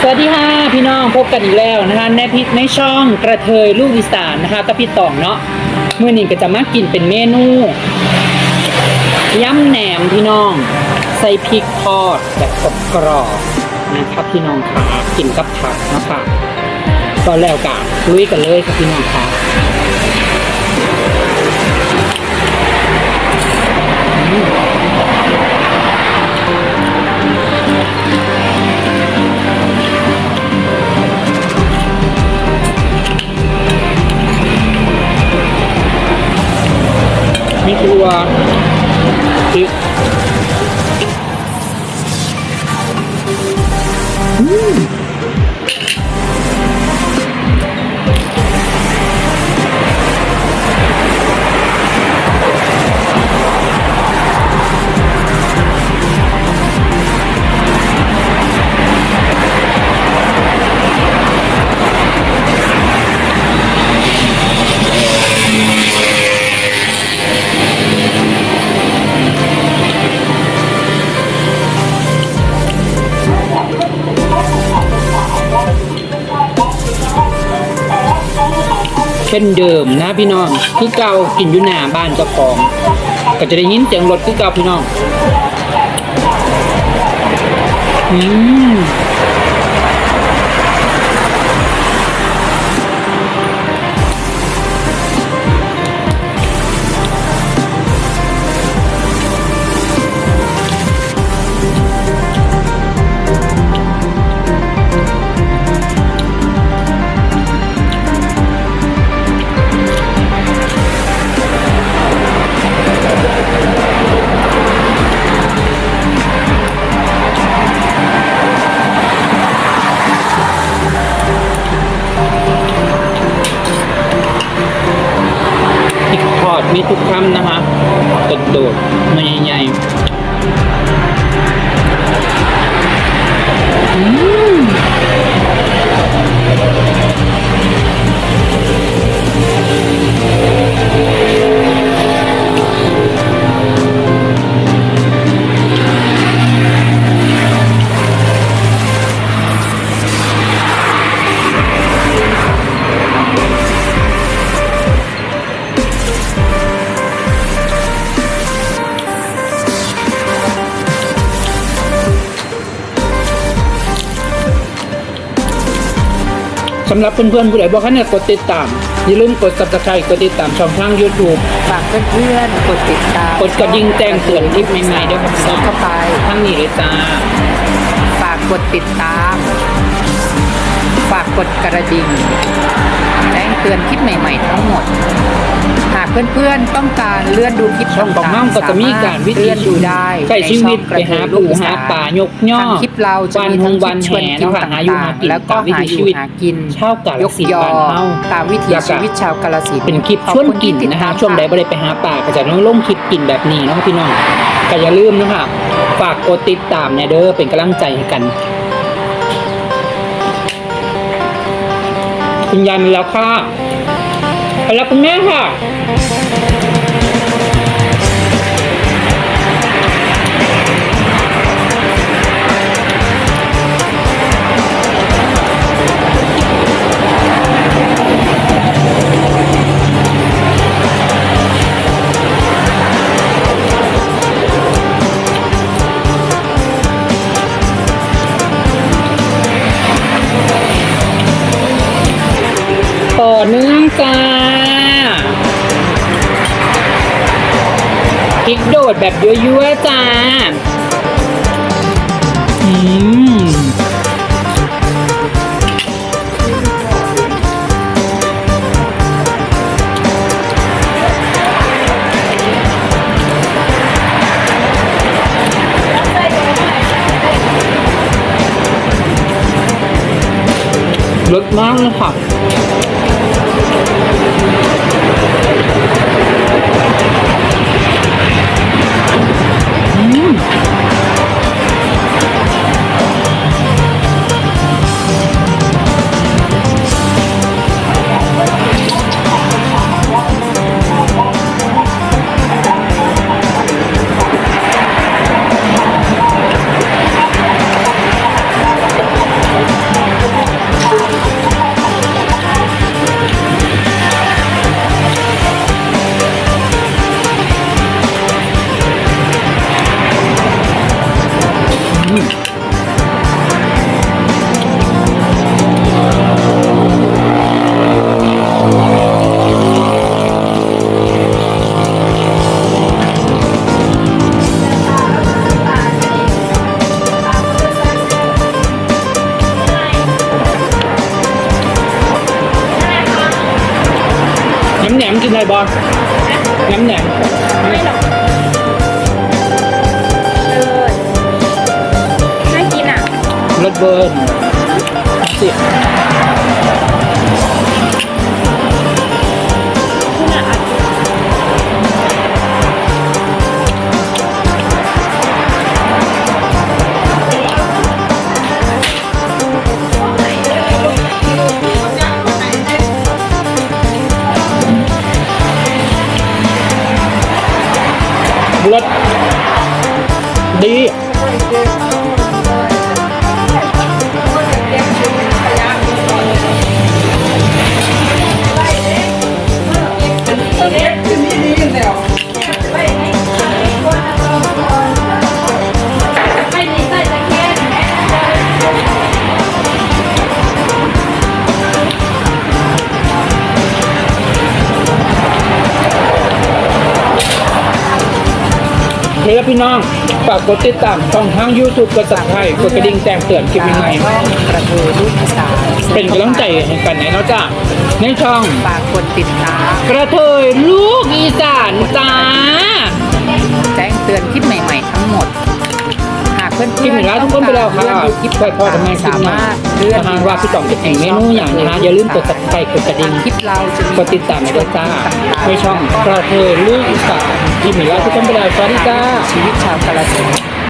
สวัสดีค่ะพี่น้องพบกันอีกแล้วนะคะในพิในช่องกระเทยลูกอีสานนะคะกับพี่ตองเนาะเมื่อนี้ก็จะมากินเป็นเมนูย่ำแหนมพี่น้อง ใส่พริกทอดแบบกรอบนะครับพี่น้องค่ะกินกับผักนะคะก็แล้วกันลุยกันเลยค่ะพี่น้องค่ะอืม เช่นเดิมนะพี่น้องคือเก่ากินอยู่หน้าบ้านเจ้าของ ก็จะได้ยินเสียงรถคือเก่าพี่น้องอืม มีทุกคำนะคะกระโดดมันใหญ่ๆ สำหรับเพื่อนๆผู้ใดบอกให้เนี่ยกดติดตาม อย่าลืมกด subscribe กดติดตามช่องทาง YouTube ฝากเพื่อนๆกดติดตามกดกระดิ่งแจ้งเตือนคลิปใหม่ๆด้วยครับพี่น้องเข้าไปทั้งนี้เลยจ้าฝากกดติดตาม ฝากกดกระดิ่งแจ้งเตือนคลิปใหม่ๆทั้งหมด หากเพื่อนๆต้องการเลื่อนดูคลิปช่องของน้องก็จะมีการวิธีเลื่อนดูได้ใช้ชีวิตในไปช่องหากระเทยลูปู่กอีสหานป่ายกย่อทางคลิปเราจะวันมีหทั้งงวันชวนแห่กินนะคะหาอยู่ต่าหางกินๆแล้วก็ตามวิหาถีอชียู่วิตหากินชาวกาฬยกสินธุ์ยอบ้านเฮาตามวิถีแล้วก็ชีวิตชาวกาลสินธุ์เป็นคลิปขอบชวนคุณกินที่ติดนะคะตามช่วงใดบ่ได้ไปหาป่าก็จะต้องลงคลิปกินแบบนี้เนาะพี่น้องก็อย่าลืมนะคะฝากกดติดตามเนี่ยเด้อเป็นกำลังใจให้กัน คุณยายมาแล้วค่ะไปแล้วคุณแม่ค่ะ ต่อเนื่องจ้าพริกโดดแบบยั่วๆจ้า อืมรสมากเลยค่ะ อืม ไรบอลน้ำแหนมไม่หรอกเออน่ากินอะรสเบิร์นสิคุ รสดี เฮ้ยพี่น้อง ฝากกดติดตามช่องทาง YouTube กด subscribe กดกระดิ่งแจ้งเตือนคลิปใหม่ช่องกระเทยลูกอีสานๆเป็นกำลังใจให้กันไหนเนาะจ้าในช่องฝากกดติดตามกระเทยลูกอีสานจ้าแจ้งเตือนคลิปใหม่ ๆ ทั้งหมดหาก เพื่อนๆคลิปหนึ่งแล้วทุกคนไปแล้วค่ะเลื่อนดูคลิปเปิดพอทำไมคลิปสาหนึ่งมารถเลื่อนอาหารว่าพี่ต่องจะแต่งเมนูอย่างนะฮะอย่าลืมกด subscribe กดกระดิ่งคลิปเราจะมีกดติดตามให้ด้วยจ้าในช่องกระเทยลูกอีสานคลิปหนึ่งแล้วทุกคนไปแล้วสวัสดีจ้าชีวิตชาวกาลสินธุ์